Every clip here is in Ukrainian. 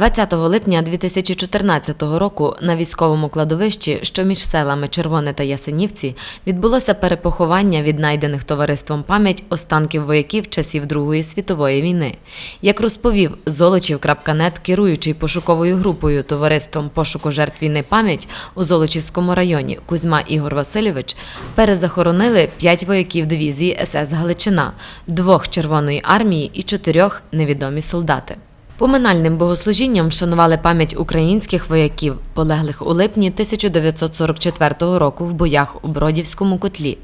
20 липня 2014 року на військовому кладовищі, що між селами Червоне та Ясенівці, відбулося перепоховання віднайдених товариством пам'ять останків вояків часів Другої світової війни. Як розповів Золочів.нет, керуючий пошуковою групою товариством пошуку жертв війни пам'ять у Золочівському районі Кузьма Ігор Васильович, перезахоронили п'ять вояків дивізії СС Галичина, двох Червоної армії і чотирьох невідомі солдати. Поминальним богослужінням вшанували пам'ять українських вояків, полеглих у липні 1944 року в боях у Бродівському котлі.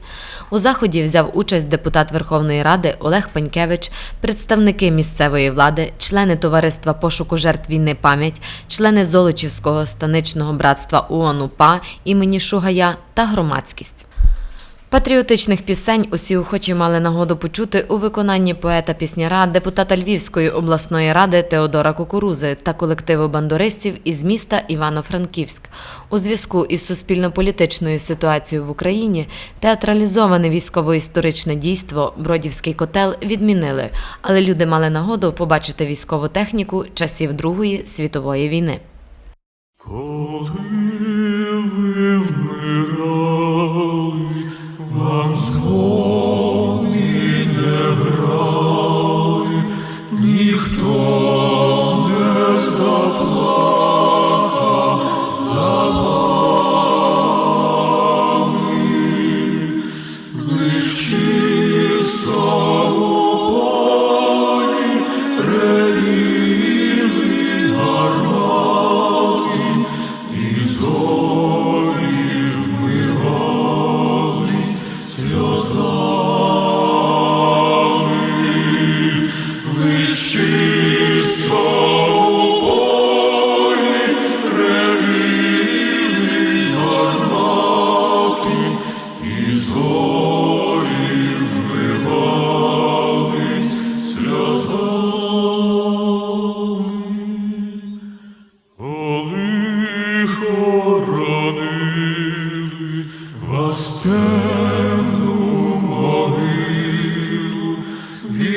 У заході взяв участь депутат Верховної Ради Олег Пенькевич, представники місцевої влади, члени товариства пошуку жертв війни пам'ять, члени Золочівського станичного братства ООН УПА імені Шугая та громадськість. Патріотичних пісень усі охочі мали нагоду почути у виконанні поета-пісняра, депутата Львівської обласної ради Теодора Кукурузи та колективу бандуристів із міста Івано-Франківськ. У зв'язку із суспільно-політичною ситуацією в Україні театралізоване військово-історичне дійство Бродівський котел відмінили, але люди мали нагоду побачити військову техніку часів Другої світової війни.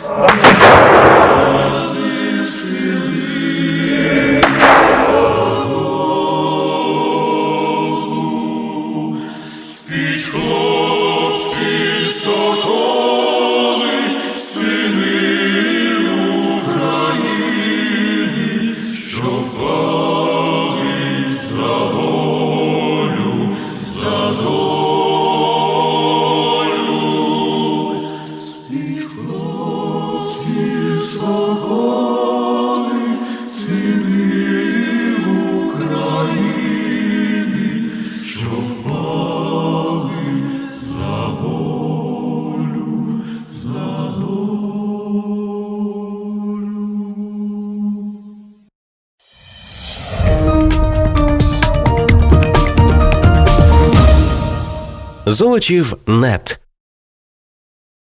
хрести соколи, сини України, що впали за волю, за долю. Золочів нет